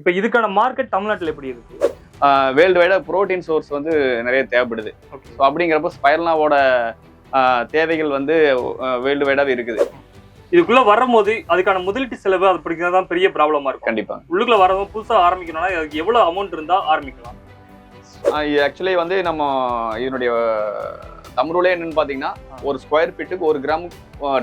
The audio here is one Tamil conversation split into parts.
இப்போ இதுக்கான மார்க்கெட் தமிழ்நாட்டில் எப்படி இருக்கு? வேர்ல்டு வைடாக ப்ரோட்டீன் சோர்ஸ் வந்து நிறைய தேவைப்படுது. ஸோ அப்படிங்கிறப்ப ஸ்பைரல்னாவோட தேவைகள் வந்து வேர்ல்டு வைடாகவே இருக்குது. இதுக்குள்ள வரும்போது அதுக்கான முதலீட்டு செலவு அது பிடிக்கிறது தான் பெரிய ப்ராப்ளமா இருக்கும். கண்டிப்பாக உள்ளுக்குள்ள வரவும் புதுசா ஆரம்பிக்கணும்னா அதுக்கு எவ்வளவு அமௌண்ட் இருந்தா ஆரம்பிக்கலாம். ஆக்சுவலி வந்து நம்ம இதனுடைய தமிழ்லே என்னன்னு பார்த்தீங்கன்னா ஒரு ஸ்கொயர் ஃபீட்டுக்கு ஒரு கிராம்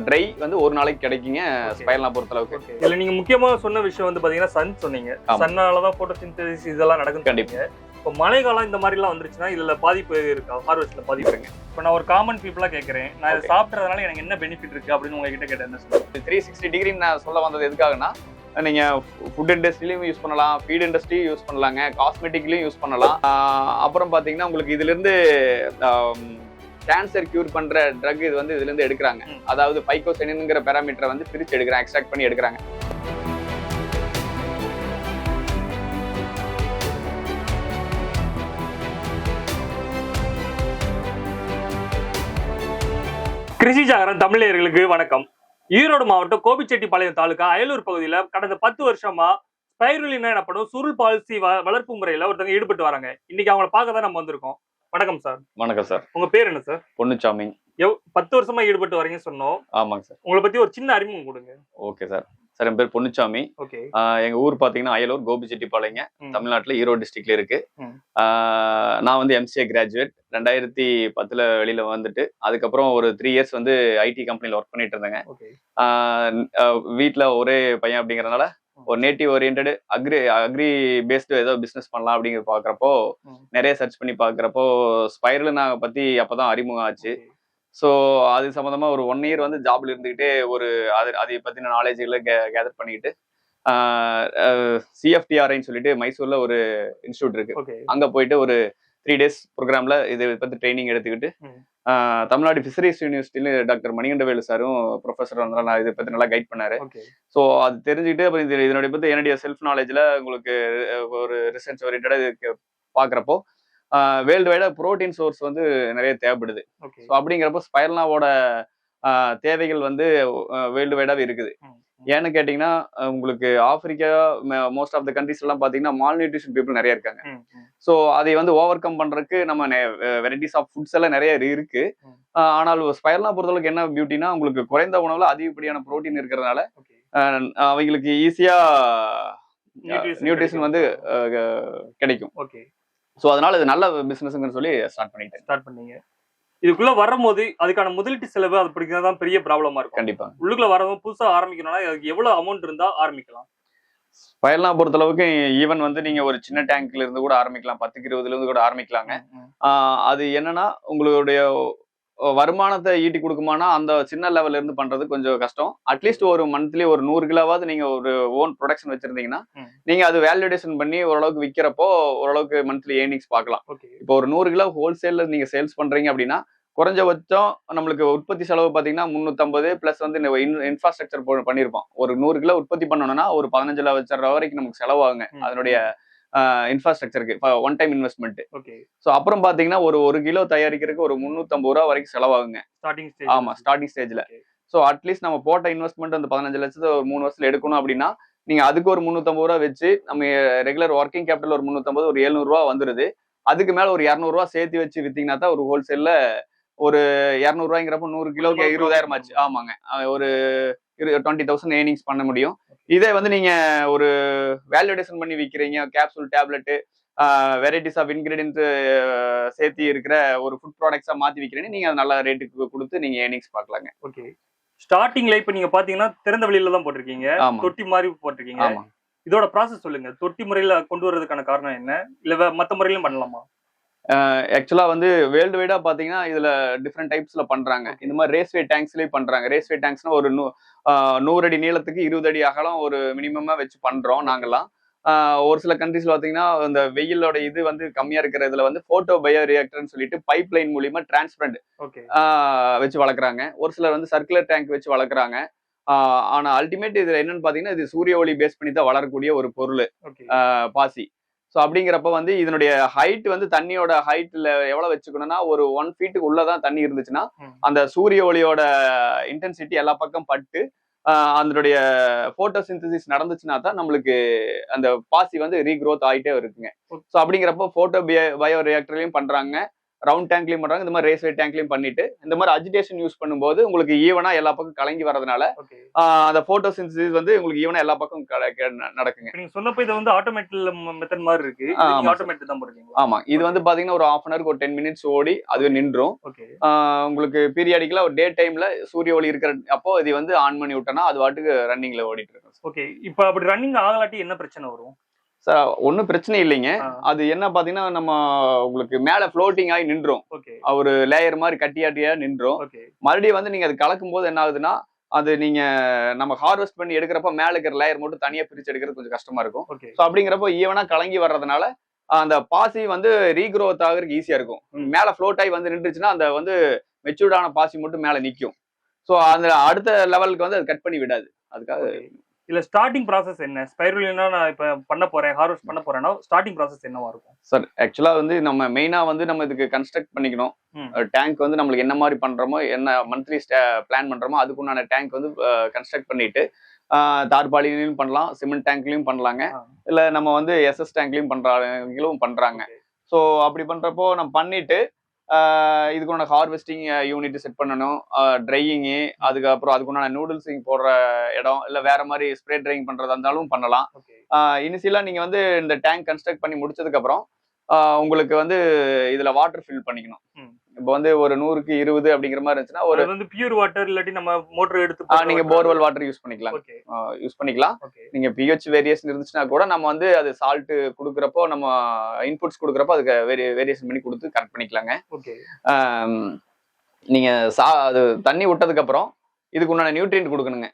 ட்ரை வந்து ஒரு நாளைக்கு கிடைக்குங்க Okay. ஸ்பைரல்னா பொறுத்தளவுக்கு. ஓகே இதுல நீங்க முக்கியமா சொன்ன விஷயம் வந்து பாத்தீங்கன்னா சன் சொன்னீங்க. சன்னால தான் போட்டோசிந்தசிஸ் இதெல்லாம் நடக்கும் கண்டிப்பா. இப்போ மழை காலம் இந்த மாதிரி எல்லாம் வந்துருச்சுன்னா இதுல பாதிப்பு இருக்கா? ஹார்வெஸ்ட்ல பாதிப்பு இருக்கு. இப்போ நான் ஒரு காமன் பீப்புளா கேட்கறேன் நான் இதை. சாப்பிட்றதுனால எனக்கு என்ன பெனிஃபிட் இருக்கு அப்படின்னு உங்ககிட்ட கேட்டேன். என்ன சொல்லுங்க த்ரீ சிக்ஸ்டி டிகிரி நான் சொல்ல வந்தது எதுக்காகனா நீங்க ஃபுட் இண்டஸ்ட்ரியிலையும் யூஸ் பண்ணலாம் ஃபீட் இண்டஸ்ட்ரியும் யூஸ் பண்ணலாங்க காஸ்மெட்டிக்லையும் யூஸ் பண்ணலாம். அப்புறம் பாத்தீங்கன்னா உங்களுக்கு இதுல இருந்து கேன்சர் கியூர் பண்ற ட்ரக் இது வந்து இதுல இருந்து எடுக்கிறாங்க. அதாவது பைக்கோசெனின்ங்கிற பேராமீட்டரை வந்து பிரிச்சு எடுக்கிறாங்க எக்ஸ்ட்ராக்ட் பண்ணி எடுக்கிறாங்க. கிருஷி ஜாகரன் தமிழர்களுக்கு வணக்கம். ஈரோடு மாவட்டம் கோபிச்செட்டிப்பாளையம் தாலுகா அயலூர் பகுதியில கடந்த பத்து வருஷமா ஸ்பைருலினா எனப்படும் சுருள் பாலிசி வளர்ப்பு முறையில ஒருத்தவங்க ஈடுபட்டு வராங்க. இன்னைக்கு அவங்கள பார்க்க தான் நம்ம வந்திருக்கோம். வணக்கம் சார். வணக்கம் சார். உங்க பேர் என்ன சார்? பொன்னுச்சாமி. எவ் பத்து வருஷமா ஈடுபட்டு வரீங்கன்னு சொன்னோம். ஆமாங்க சார். உங்களை பத்தி ஒரு சின்ன அறிமுகம் கொடுங்க. Okay sir. சார் என் பேர் பொன்னுச்சாமி. ஓகே. எங்க ஊர் பாத்தீங்கன்னா அயலூர் கோபிச்செட்டிப்பாளையங்க. தமிழ்நாட்டுல ஈரோடு டிஸ்ட்ரிக்ட்ல இருக்கு. நான் வந்து எம்சிஏ கிராஜுவேட் ரெண்டாயிரத்தி பத்துல வெளியில வந்துட்டு அதுக்கப்புறம் ஒரு த்ரீ இயர்ஸ் வந்து ஐடி கம்பெனில ஒர்க் பண்ணிட்டு இருந்தேங்க. வீட்ல ஒரே பையன் அப்படிங்கறதுனால ஒரு native orient agri agri based ஏதோ பிசினஸ் பண்ணலாம் அப்படிங்கிறது பாக்குறப்போ. நிறைய சர்ச் பண்ணி பாக்குறப்போ ஸ்பைரல் நான் பத்தி அப்பதான் அறிமுகம் ஆச்சு. ஸோ அது சம்மந்தமாக ஒரு ஒன் இயர் வந்து ஜாப்ல இருந்துக்கிட்டே ஒரு அது அதை பற்றின நாலேஜ்களை கே கேதர் பண்ணிக்கிட்டு சிஎஃப்டிஆர்ஐன்னு சொல்லிட்டு மைசூரில் ஒரு இன்ஸ்டியூட் இருக்கு. அங்கே போயிட்டு ஒரு த்ரீ டேஸ் ப்ரோக்ராமில் இதை பற்றி ட்ரைனிங் எடுத்துக்கிட்டு தமிழ்நாடு ஃபிஷரிஸ் யூனிவர்சிட்டியில் டாக்டர் மணிகண்டவேலு சாரும் ப்ரொஃபஸர் வந்து நான் இதை பற்றி நல்லா கைட் பண்ணாரு. ஸோ அது தெரிஞ்சுக்கிட்டு அப்புறம் இது இதனுடைய பற்றி என்னுடைய செல்ஃப் நாலேஜில் உங்களுக்கு ஒரு ரிசர்ச் ஓரியன்டாக இதுக்கு பார்க்குறப்போ வேர்ல்டு வைடாக ப்ரோட்டீன் சோர்ஸ் வந்து நிறைய தேவைப்படுது. ஸோ அப்படிங்கிறப்ப ஸ்பைரல்னாவோட ஆஹ், தேவைகள் வந்து வேர்ல்டு வைடாகவே இருக்குது. ஏன்னு கேட்டிங்கன்னா உங்களுக்கு Africa most of the countries எல்லாம் பார்த்தீங்கன்னா மால் நியூட்ரிஷன் பீப்புள் நிறைய இருக்காங்க. ஸோ அதை வந்து ஓவர் கம் பண்ணுறதுக்கு நம்ம வெரைட்டிஸ் ஆஃப் ஃபுட்ஸ் எல்லாம் நிறைய இருக்கு. ஆனால் ஸ்பைரல்னா பொறுத்தளவுக்கு என்ன பியூட்டினா உங்களுக்கு குறைந்த உணவுல அதிகப்படியான புரோட்டீன் இருக்கிறதுனால அவங்களுக்கு ஈஸியா நியூட்ரிஷன் வந்து கிடைக்கும். ஓகே. ஸோ அதனால இது நல்ல பிசினஸ்ங்கன்னு சொல்லி ஸ்டார்ட் பண்ணிட்டேன். ஸ்டார்ட் பண்ணீங்க. இதுக்குள்ள வரும்போது அதுக்கான முதலீட்டு செலவு அது பிடிக்கிறது தான் பெரிய ப்ராப்ளமா இருக்கும். கண்டிப்பா. உள்ளுக்குள்ள வரவும் புதுசா ஆரம்பிக்கணும்னா அதுக்கு எவ்வளவு அமௌண்ட் இருந்தா ஆரம்பிக்கலாம். பயர்லாம் பொறுத்தளவுக்கு ஈவன் வந்து நீங்க ஒரு சின்ன டேங்க்ல இருந்து கூட ஆரம்பிக்கலாம். பத்துக்கு இருபதுல இருந்து கூட ஆரம்பிக்கலாங்க. அது என்னன்னா உங்களுடைய வருமானத்தை ஈட்டி கொடுக்குமானா அந்த சின்ன லெவல்ல இருந்து பண்றது கொஞ்சம் கஷ்டம். அட்லீஸ்ட் ஒரு மந்த்லி ஒரு நூறு கிலோவாவது நீங்க ஒரு ஓன் ப்ரொடக்ஷன் வச்சிருந்தீங்கன்னா. நீங்க அது வேல்யூடேஷன் பண்ணி ஓரளவுக்கு விற்கிறப்போ ஓரளவுக்கு மந்த்லி ஏர்னிங்ஸ் பார்க்கலாம். இப்போ ஒரு நூறு கிலோ ஹோல்சேல்ல நீங்க சேல்ஸ் பண்றீங்க அப்படின்னா குறைஞ்சபட்சம் நம்மளுக்கு உற்பத்தி செலவு பாத்தீங்கன்னா முந்நூத்தம்பது பிளஸ் வந்து இன்ஃப்ராஸ்ட்ரக்சர் பண்ணியிருப்போம். ஒரு நூறு கிலோ உற்பத்தி பண்ணணும்னா ஒரு பதினஞ்சு லட்சம் ரூபா வரைக்கும் நமக்கு செலவாகுங்க. அதனுடைய இன்ஃப்ராஸ்ட்ரக்சருக்கு one time investment okay so அப்புறம் பாத்தீங்கன்னா ஒரு ஒரு கிலோ தயாரிக்கிறதுக்கு ஒரு முந்நூத்தம்பது ரூபா வரைக்கும் செலவாகுங்க. ஸ்டார்டிங் ஸ்டேஜ் ஆமா ஸ்டார்டிங் ஸ்டேஜ்ல. ஸோ அட்லீஸ்ட் நம்ம போட்ட இன்வெஸ்ட்மெண்ட் அந்த பதினஞ்சு லட்சத்தை ஒரு மூணு வருஷத்துல எடுக்கணும் அப்படின்னா நீங்க அதுக்கு ஒரு முந்நூத்தம்பது ரூபா வச்சு நம்ம ரெகுலர் ஒர்க்கிங் கேபிட்டல் ஒரு முந்நூத்தம்பது ஒரு 700 ரூபா வந்துருது. அதுக்கு மேல ஒரு இரநூறுவா சேர்த்து வச்சு வித்தீங்கன்னா தான் ஒரு ஹோல்சேல்ல ஒரு இரநூறுவாங்கிறப்ப நூறு கிலோக்கு இருபதாயிரம் ஆச்சு. ஆமாங்க. ஒரு டுவெண்ட்டி தௌசண்ட் ஏர்னிங்ஸ் பண்ண முடியும். இதே வந்து நீங்க ஒரு வேல்யூடேஷன் பண்ணி விற்கிறீங்க capsule tablet varieties of ingredient சேர்த்து இருக்கிற ஒரு ஃபுட் ப்ராடக்ட்ஸா மாத்தி விற்கிறீங்க நீங்க அது நல்ல ரேட்டுக்கு கொடுத்து நீங்க ஏர்னிங்ஸ் பார்க்கலாங்க. ஓகே ஸ்டார்டிங்ல இப்ப நீங்க பாத்தீங்கன்னா திறந்த வெளியில தான் போட்டிருக்கீங்க. தொட்டி மாதிரி போட்டிருக்கீங்க. இதோட ப்ராசஸ் சொல்லுங்க. தொட்டி முறையில கொண்டு வர்றதுக்கான காரணம் என்ன? இல்ல மத்த முறையிலும் பண்ணலாமா? ஆக்சுவலா வந்து வேர்ல்டு வைடா பாத்தீங்கன்னா இதுல டிஃப்ரெண்ட் டைப்ஸ்ல பண்றாங்க. இந்த மாதிரி ரேஸ்வே டேங்க்ஸ்லயே பண்றாங்க. ரேஸ்வே டேங்க்ஸ்னா ஒரு நூ- நூறு அடி நீளத்துக்கு இருபது அடி அகலம் ஒரு மினிமமா வச்சு பண்றோம் நாங்கெல்லாம். ஆஹ் ஒரு சில கண்ட்ரிஸ்ல பாத்தீங்கன்னா இந்த வெயிலோட இது வந்து கம்மியா இருக்கிற இதுல வந்து போட்டோ பயோ ரியாக்டர்னு சொல்லிட்டு பைப் லைன் மூலியமா டிரான்ஸ்பரண்ட் வச்சு வளர்க்குறாங்க. ஒரு சிலர் வந்து சர்க்குலர் டேங்க் வச்சு வளர்க்குறாங்க. ஆஹ் ஆனா அல்டிமேட் இதுல என்னன்னு பாத்தீங்கன்னா இது சூரிய ஒளி பேஸ் பண்ணி தான் வளரக்கூடிய ஒரு பொருள். பாசி. ஸோ அப்படிங்கிறப்ப வந்து இதனுடைய ஹைட் வந்து தண்ணியோட ஹைட்ல எவ்வளவு வச்சுக்கணும்னா ஒரு ஒன் ஃபீட்டுக்கு உள்ளதான் தண்ணி இருந்துச்சுன்னா. அந்த சூரிய ஒளியோட இன்டென்சிட்டி எல்லா பக்கம் பட்டு அதனுடைய போட்டோசிந்தசிஸ் நடந்துச்சுன்னா தான் நம்மளுக்கு அந்த பாசி வந்து ரீக்ரோத் ஆயிட்டே இருக்குங்க ஸோ அப்படிங்கிறப்போ போட்டோ பயோ ரியாக்டர்லயும் பண்றாங்க ரவுண்ட் டேங்க்லயும் பண்றாங்க இந்த மாதிரி ரேஸ்வே டேங்க்லயும் பண்ணிட்டு இந்த மாதிரி அஜிடேஷன் யூஸ் பண்ணும்போது உங்களுக்கு ஈவனா எல்லா பக்கம் கலங்கி வரதுனால அந்த போட்டோசிந்தசிஸ் வந்து உங்களுக்கு ஈவனா எல்லா பக்கம் நடக்குங்க. நீங்க சொன்னப்போ இது வந்து ஆட்டோமேட்டிக் மெத்தட் மாதிரி இருக்கு. ஆட்டோமேட்டிக் தான் போடுறீங்களா ஆமா இது வந்து பாத்தீங்கன்னா ஒரு ஹாஃப் அன் ஹவருக்கு ஒரு டென் மினிட்ஸ் ஓடி அது நின்றும். உங்களுக்கு பீரியாடிக்கலா ஒரு டே டைம்ல சூரிய ஒளி இருக்கிற அப்போ இது வந்து ஆன் பண்ணி விட்டோம்னா அது வாட்டுக்கு ரன்னிங்ல ஓடிட்டு இருக்கும் ஓகே இப்போ அப்படி ரன்னிங் ஆகலாட்டி என்ன பிரச்சனை வரும்? சார் ஒன்றும் பிரச்சனை இல்லைங்க. அது என்ன பாத்தீங்கன்னா நம்ம உங்களுக்கு மேல ஃப்ளோட்டிங் ஆகி நின்றோம் ஒரு லேயர் மாதிரி கட்டியாட்டியா நின்றோம் மறுபடியும் வந்து நீங்க அது கலக்கும் போது என்ன ஆகுதுன்னா அது நீங்க நம்ம ஹார்வெஸ்ட் பண்ணி எடுக்கிறப்ப மேல இருக்கிற லேயர் மட்டும் தனியா பிரிச்சு எடுக்கிறது கொஞ்சம் கஷ்டமா இருக்கும். ஸோ அப்படிங்கிறப்போ ஈவனா கலங்கி வர்றதுனால அந்த பாசி வந்து ரீக்ரோத் ஆகுறதுக்கு ஈஸியா இருக்கும். மேல ஃப்ளோட் ஆகி வந்து நின்றுச்சுன்னா அந்த வந்து மெச்சூர்டான பாசி மட்டும் மேல நிக்கும். ஸோ அந்த அடுத்த லெவலுக்கு வந்து அது கட் பண்ணி விடாது. அதுக்காக இல்ல ஸ்டார்டிங் ப்ராசஸ் என்ன? ஸ்பைருலினா நான் இப்ப பண்ண போறேன் ஹார்வெஸ்ட் பண்ண போறேன்னா ஸ்டார்டிங் ப்ராசஸ் என்னவா இருக்கும்? சார் ஆக்சுவலா வந்து நம்ம மெயினா வந்து நம்ம இதுக்கு கன்ஸ்ட்ரக்ட் பண்ணிக்கணும். டேங்க் வந்து நம்மளுக்கு என்ன மாதிரி பண்றோமோ என்ன மந்த்லி பிளான் பண்றோமோ அதுக்குண்டான டேங்க் வந்து கன்ஸ்ட்ரக்ட் பண்ணிட்டு தார்பாலிலையும் பண்ணலாம் சிமெண்ட் டேங்க்லயும் பண்ணலாங்க. இல்ல நம்ம வந்து எஸ்எஸ் டேங்க்லயும் பண்றவங்களும் பண்றாங்க. ஸோ அப்படி பண்றப்போ நம்ம பண்ணிட்டு இதுக்குண்டான ஹார்வெஸ்டிங் யூனிட் செட் பண்ணணும். ட்ரையிங்கு அதுக்கப்புறம் அதுக்குண்டான நூடுல்ஸிங் போடுற இடம் இல்லை வேற மாதிரி ஸ்ப்ரே ட்ரையிங் பண்றதா இருந்தாலும் பண்ணலாம். ஓகே இனிஷியலா நீங்க வந்து இந்த டேங்க் கன்ஸ்ட்ரக்ட் பண்ணி முடிச்சதுக்கு அப்புறம் ஆஹ் உங்களுக்கு வந்து இதுல வாட்டர் ஃபில் பண்ணிக்கணும். இப்போ வந்து ஒரு நூறுக்கு இருபது அப்படிங்கிற மாதிரி இருந்துச்சுன்னா ஒரு வந்து பியூர் வாட்டர் இல்லாட்டி நம்ம மோட்டர் எடுத்து நீங்க போர்வெல் வாட்டர் யூஸ் பண்ணிக்கலாம். யூஸ் பண்ணிக்கலாம். நீங்க பிஹெச் வேரியேஷன் இருந்துச்சுன்னா கூட நம்ம வந்து அது சால்ட் கொடுக்குறப்போ நம்ம இன்புட்ஸ் கொடுக்குறப்போ அதுக்கு வேரி வேரியேஷன் பண்ணி கொடுத்து கரெக்ட் பண்ணிக்கலாங்க. நீங்க சா அது தண்ணி விட்டதுக்கு அப்புறம் இதுக்கு உண்டான நியூட்ரியன்ட் கொடுக்கணுங்க.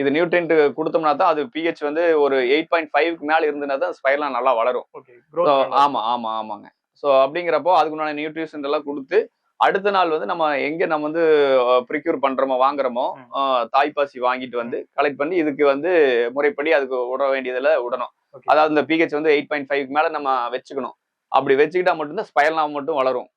இது நியூட்ரியன்ட் கொடுத்தோம்னா தான் அது பிஹெச் வந்து ஒரு எயிட் பாயிண்ட் ஃபைவ்க்கு மேல இருந்ததுன்னா தான் ஸ்பைர்லாம் நல்லா வளரும். ஆமா ஆமா ஆமாங்க. ஸோ அப்படிங்கிறப்போ அதுக்கு உண்டான நியூட்ரிஷன் எல்லாம் கொடுத்து அடுத்த நாள் வந்து நம்ம எங்க நம்ம வந்து ப்ரிக்யூர் பண்றோமோ வாங்குறோமோ தாய்ப்பாசி வாங்கிட்டு வந்து கலெக்ட் பண்ணி இதுக்கு வந்து முறைப்படி அதுக்கு விட வேண்டியதுல விடணும். அதாவது இந்த பிஹெச் வந்து எயிட் பாயிண்ட் ஃபைவ் மேல நம்ம வச்சுக்கணும். அப்படி வச்சுக்கிட்டா மட்டும்தான் ஸ்பைரலாம் மட்டும் வளரும்.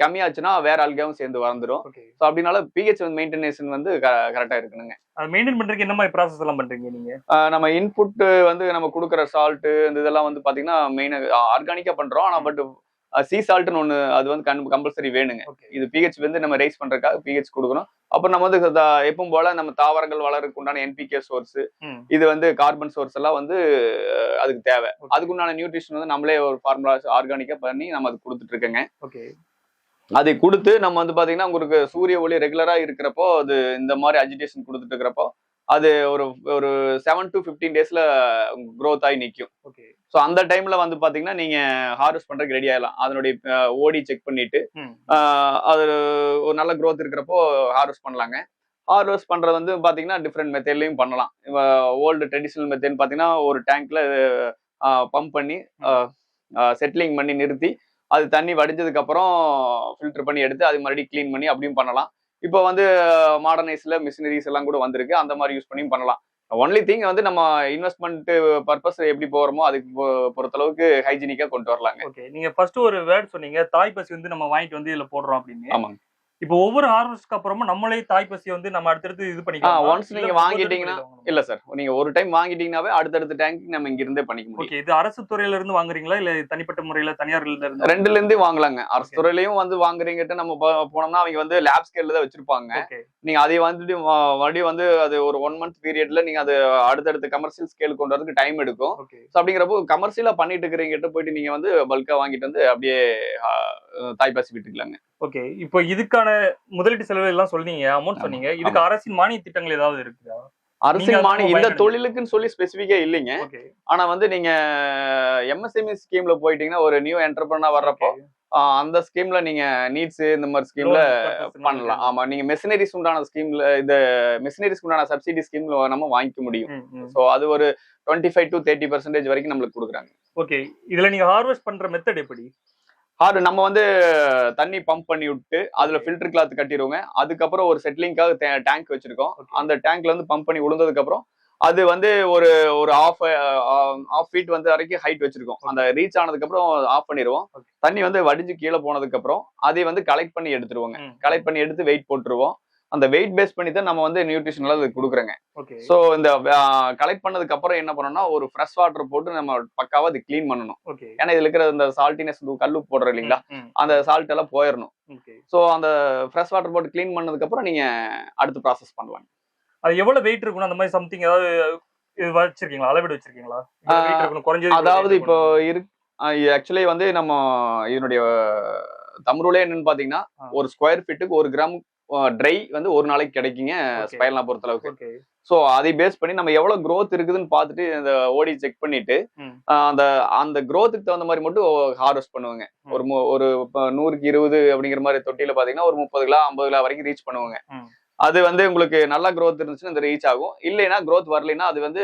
கம்மியாச்சுன்னா வேற அல்காவும் சேர்ந்து வளர்ந்துரும். ஸோ அப்படினால பிஹெச் வந்து மெயின்டெனேஷன் வந்து கரெக்டா இருக்கணுங்க. அது மெயின்டைன் பண்றதுக்கு என்ன மாதிரி ப்ராசஸ் எல்லாம் பண்றீங்க நீங்க? நம்ம இன்புட் வந்து நம்ம கொடுக்குற சால்ட்டு இந்த இதெல்லாம் வந்து பாத்தீங்கன்னா மெயினாக ஆர்கானிக்கா பண்றோம். ஆனா பட் சி சால்ட்னு ஒன்று அது வந்து கண் கம்பல்சரி வேணுங்க. இது பிஹெச் வந்து நம்ம ரைஸ் பண்றதுக்காக பிஹெச் கொடுக்கணும். அப்புறம் நம்ம வந்து எப்பவும் போல நம்ம தாவரங்கள் வளர்றதுக்கு உண்டான என்பிகே சோர்ஸ் இது வந்து கார்பன் சோர்ஸ் எல்லாம் வந்து அதுக்கு தேவை. Okay. அதுக்கு உண்டான நியூட்ரிஷன் வந்து நம்மளே ஒரு ஃபார்முலா ஆர்கானிக்கா பண்ணி நம்ம அது கொடுத்துட்டு இருக்கோங்க. ஓகே அதை கொடுத்து நம்ம வந்து பாத்தீங்கன்னா உங்களுக்கு சூரிய ஒளி ரெகுலரா இருக்கிறப்போ அது இந்த மாதிரி அஜிடேஷன் கொடுத்துட்டு இருக்கிறப்போ அது ஒரு ஒரு செவன் டு ஃபிஃப்டீன் டேஸ்ல growth ஆகி நிற்கும் ஓகே ஸோ அந்த டைம்ல வந்து பாத்தீங்கன்னா நீங்க ஹார்வெஸ்ட் பண்றதுக்கு ரெடி ஆகலாம் அதனுடைய ஓடி செக் பண்ணிட்டு அது ஒரு நல்ல growth இருக்கிறப்போ ஹார்வெஸ்ட் பண்ணலாங்க. ஹார்வெஸ்ட் பண்றது வந்து பாத்தீங்கன்னா டிஃப்ரெண்ட் மெத்தட்லயும் பண்ணலாம். ஓல்டு ட்ரெடிஷ்னல் மெத்தட் பாத்தீங்கன்னா ஒரு டேங்க்ல பம்ப் பண்ணி செட்டிலிங் பண்ணி நிறுத்தி அது தண்ணி வடிஞ்சதுக்கு அப்புறம் ஃபில்டர் பண்ணி எடுத்து அது மறுபடியும் க்ளீன் பண்ணி அப்படியும் பண்ணலாம். இப்போ வந்து மாடர்னைஸ்ல மிஷினரிஸ் எல்லாம் கூட வந்திருக்கு. அந்த மாதிரி யூஸ் பண்ணியும் பண்ணலாம். ஒன்லி திங் வந்து நம்ம இன்வெஸ்ட்மெண்ட் பர்பஸ் எப்படி போறோமோ அதுக்கு பொ- பொறுத்தளவுக்கு ஹைஜீனிக்கா கொண்டு வரலாங்க. ஓகே நீங்க ஃபர்ஸ்ட் ஒரு வேர்ட் சொன்னீங்க. தாய் பசி வந்து நம்ம வாங்கிட்டு வந்து இதுல போடுறோம் அப்படின்னு. ஆமாங்க. இப்போ ஒவ்வொரு ஹார்வெஸ்ட்க்கு அப்புறமா நம்மளே தாய் பசியை வந்து நம்ம அடுத்தடுத்து இது பண்ணிக்கலாம். once நீங்க வாங்கிட்டீங்கன்னா, இல்ல சார் நீங்க ஒரு டைம் வாங்கிட்டீங்கன்னாவே அடுத்தடுத்த டேங்க் நம்ம இங்க இருந்தே பண்ணிக்க முடியும். ஓகே இது அரசு துறையில இருந்து வாங்குறீங்களா? இல்ல தனிப்பட்ட முறையில தனியார்ல இருந்து ரெண்டுல இருந்தே வாங்கலாங்க. அரசு. துறையிலயும் வந்து வாங்குறீங்கிட்ட நம்ம போனோம்னா அவங்க வந்து லேப் ஸ்கேல்ல தான் வச்சிருப்பாங்க. நீங்க அதை வந்துட்டு மறுபடியும் வந்து அது ஒரு ஒன் மந்த் பீரியட்ல நீங்க அது அடுத்தடுத்த கமர்ஷியல் ஸ்கேல் கொண்டு வரதுக்கு டைம் எடுக்கும். ஸோ அப்படிங்கிறப்போ கமர்ஷியலா பண்ணிட்டு இருக்கிறவங்கிட்ட போயிட்டு நீங்க வந்து பல்கா வாங்கிட்டு வந்து அப்படியே தாய்ப்பாசி விட்டுக்கலாங்க. ஓகே இப்போ இதுக்கான முதலீட்டு செலவு எல்லாம் சொன்னீங்க அமௌண்ட் சொன்னீங்க. இதுக்கு அரசின் மானிய திட்டங்கள் ஏதாவது இருக்குதா? அரசின் மானியம் இந்த தொழிலுக்குன்னு சொல்லி ஸ்பெசிஃபிக்கா இல்லைங்க. ஆனா வந்து நீங்க எம்எஸ்எம்இ ஸ்கீம்ல போயிட்டீங்கன்னா ஒரு நியூ என்டர்பிரனா வர்றப்போ அந்த ஸ்கீம்ல நீங்க நீட்ஸ் இந்த மாதிரி ஸ்கீம்ல பண்ணலாம். ஆமா நீங்க மெஷினரிஸ் உண்டான ஸ்கீம்ல இந்த மெஷினரிஸ் உண்டான சப்சிடி ஸ்கீம்ல நம்ம வாங்கிக்க முடியும். ஸோ அது ஒரு twenty five to thirty percentage வரைக்கும் நம்மளுக்கு கொடுக்குறாங்க. ஓகே இதுல நீங்க ஹார்வெஸ்ட் பண்ற மெத்தட் எப்படி? ஆறு நம்ம வந்து தண்ணி பம்ப் பண்ணி விட்டு அதுல. ஃபில்டர் கிளாத் கட்டிடுவோங்க அதுக்கப்புறம் ஒரு செட்டிலிங்காக டேங்க் வச்சிருக்கோம். அந்த டேங்க்ல வந்து பம்ப் பண்ணி விழுந்ததுக்கு அப்புறம் அது வந்து ஒரு ஒரு ஆஃப் ஆஃப் ஃபீட் வந்து வரைக்கும் ஹைட் வச்சிருக்கோம் அந்த ரீச் ஆனதுக்கு அப்புறம் ஆஃப் பண்ணிடுவோம். தண்ணி வந்து வடிஞ்சு கீழே போனதுக்கு அப்புறம் அதை வந்து கலெக்ட் பண்ணி எடுத்துருவோங்க. கலெக்ட் பண்ணி எடுத்து வெயிட் போட்டுருவோம் அந்த வெயிட் பேஸ் பண்ணி தான் நம்ம வந்து நியூட்ரிஷனல் அது கொடுக்குறோங்க. ஸோ இந்த கலெக்ட் பண்ணதுக்கு அப்புறம் என்ன பண்ணணும்னா ஒரு ஃப்ரெஷ் வாட்டர் போட்டு நம்ம பக்காவா அது க்ளீன் பண்ணணும். ஏன்னா இதுல இருக்கிற இந்த சால்ட்டினஸ் கல்லு போடுறோம் இல்லைங்களா? அந்த சால்ட் எல்லாம் போயிடணும் ஸோ அந்த ஃப்ரெஷ் வாட்டர் போட்டு க்ளீன் பண்ணதுக்கு அப்புறம் நீங்க அடுத்து ப்ராசஸ் பண்ணலாம். அது எவ்வளவு வெயிட் இருக்கணும் அந்த மாதிரி சம்திங் ஏதாவது இது வச்சிருக்கீங்களா? அளவீடு வச்சிருக்கீங்களா? குறைஞ்சது அதாவது இப்போ. இரு ஆக்சுவலி வந்து நம்ம இதனுடைய தமிழே என்னன்னு பாத்தீங்கன்னா. ஒரு ஸ்கொயர் ஃபீட்டுக்கு ஒரு கிராம் ட்ரை வந்து ஒரு நாளைக்கு கிடைக்குங்க. ஸ்பைரலா பொறுத்த அளவுக்கு ஸோ அதை பேஸ் பண்ணி நம்ம எவ்வளவு growth இருக்குதுன்னு பார்த்துட்டு இந்த ஓடி செக் பண்ணிட்டு அந்த அந்த growthக்கு தகுந்த மாதிரி மட்டும் ஹார்வெஸ்ட் பண்ணுவாங்க. ஒரு ஒரு நூறுக்கு இருபது அப்படிங்கிற மாதிரி தொட்டியில பாத்தீங்கன்னா ஒரு முப்பது கிலோ ஐம்பது கிலோ வரைக்கும் ரீச் பண்ணுவாங்க. அது வந்து உங்களுக்கு நல்ல growth இருந்துச்சுன்னா இந்த ரீச் ஆகும். இல்லைன்னா growth வரலைன்னா அது வந்து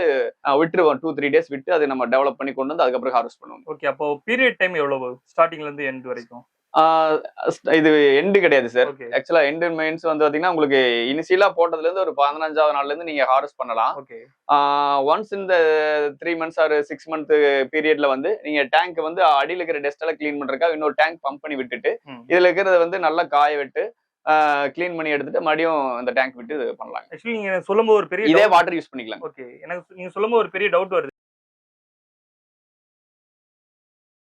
விட்டுருவோம். டூ த்ரீ டேஸ் விட்டு அதை நம்ம டெவலப் பண்ணி கொண்டு வந்து அதுக்கப்புறம் ஹார்வெஸ்ட் பண்ணுவோம் ஓகே அப்போ பீரியட் டைம் எவ்வளவு? ஸ்டார்டிங்ல இருந்து எண்ட் வரைக்கும். இது எண்டு கிடையாது சார் ஆக்சுவலா எண்டு மீன்ஸ் வந்து பாத்தீங்கன்னா உங்களுக்கு இனிஷியலா போட்டதுல இருந்து ஒரு பதினஞ்சாவது நாள்ல இருந்து நீங்க ஹார்வெஸ்ட் பண்ணலாம். ஒன்ஸ் இந்த three months or six month பீரியட்ல வந்து நீங்க டேங்க் வந்து அடியில இருக்கிற டெஸ்ட் எல்லாம் க்ளீன் பண்றதுக்காக இன்னொரு டேங்க் பம்ப் பண்ணி விட்டுட்டு. இதுல இருக்கிறத வந்து நல்லா காய விட்டு க்ளீன் பண்ணி எடுத்துட்டு மறுபடியும் இந்த டேங்க் விட்டு பண்ணலாம். ஆக்சுவலி நீங்க சொல்லும்போது ஒரு பெரிய இதே வாட்டர் யூஸ் பண்ணிக்கலாம். ஓகே எனக்கு நீங்க சொல்லும்போது ஒரு பெரிய டவுட் வருது.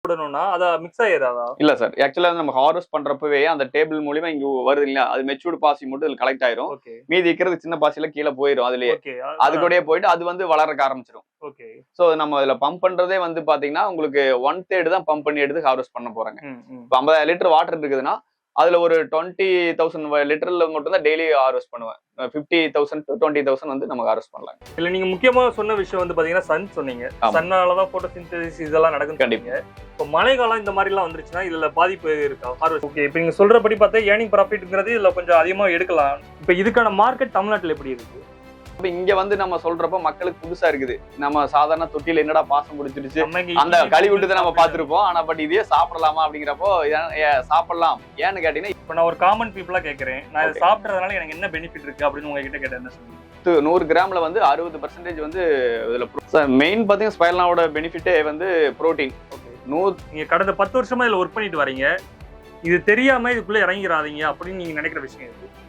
போடணும்னா அத மிக்ஸ் ஆயிராதா? இல்ல சார். ஆக்சுவலா நம்ம ஹார்வெஸ்ட் பண்றப்பவே அந்த டேபிள் மூலியமா இங்க வருது இல்லையா அது மெச்சூர்டு பாசி மட்டும் இதுல கலெக்ட் ஆயிரும். மீதி இருக்கிறது சின்ன பாசில கீழே போயிடும் அதுலயே. அது கூடயே போயிட்டு அது வந்து வளர்க்க ஆரம்பிச்சிடும் ஓகே ஸோ நம்ம இதுல பம்ப் பண்றதே வந்து பாத்தீங்கன்னா உங்களுக்கு ஒன் தேர்ட் தான் பம்ப் பண்ணி எடுத்து ஹார்வெஸ்ட் பண்ண போறாங்க. இப்போ ஐம்பதாயிரம் லிட்டர் வாட்டர் இருக்குதுன்னா அதுல ஒரு டுவெண்ட்டி தௌசண்ட் லிட்டர்ல மட்டும் தான் டெய்லி ஹார்வெஸ்ட் பண்ணுவேன். Fifty thousand to twenty thousand வந்து நம்ம ஹார்வெஸ்ட் பண்ணலாம். இல்ல நீங்க முக்கியமா சொன்ன விஷயம் வந்து பாத்தீங்கன்னா சன் சொன்னீங்க. ஆமா. சன்னாலதான் போட்டோ சிந்தசிஸ் இதெல்லாம் நடக்குது கண்டிப்பா. இப்போ மழை காலம் இந்த மாதிரி எல்லாம் வந்துருச்சுன்னா இதுல பாதிப்பு இருக்கா? ஹார்வெஸ்ட் ஓகே இப்போ நீங்க சொல்றபடி பார்த்தா ஏர்னிங் ப்ராஃபிட்ங்கிறது இதுல கொஞ்சம் அதிகமா எடுக்கலாம். இப்போ இதுக்கான மார்க்கெட் தமிழ்நாட்டுல எப்படி இருக்கு? இப்போ இங்க வந்து நம்ம சொல்றப்ப மக்களுக்கு புதுசா இருக்குது. நம்ம சாதாரண தொட்டியில என்னடா பாசம் பிடிச்சிருச்சு? அந்த கழி விட்டு நம்ம. பார்த்திருப்போம். ஆனா பட் இதே சாப்பிடலாமா அப்படிங்கிறப்போ சாப்பிடலாம். ஏன்னு கேட்டீங்கன்னா இப்போ நான் ஒரு காமன் பீப்புளா கேக்குறேன். நான் இதை. சாப்பிடுறதுனால எனக்கு என்ன பெனிஃபிட் இருக்கு அப்படின்னு உங்ககிட்ட கேட்டேன். இது நூறு கிராம்ல வந்து அறுபது பர்சன்டேஜ் வந்து இதுல சார் மெயின் பாத்தீங்கன்னா ஸ்பைரலாவோட பெனிஃபிட்டே வந்து புரோட்டீன் நூறு நீங்க கடந்த பத்து வருஷமா இதுல ஒர்க் பண்ணிட்டு வரீங்க. இது தெரியாம இதுக்குள்ள இறங்கிறாதீங்க அப்படின்னு நீங்க நினைக்கிற விஷயம் இருக்கு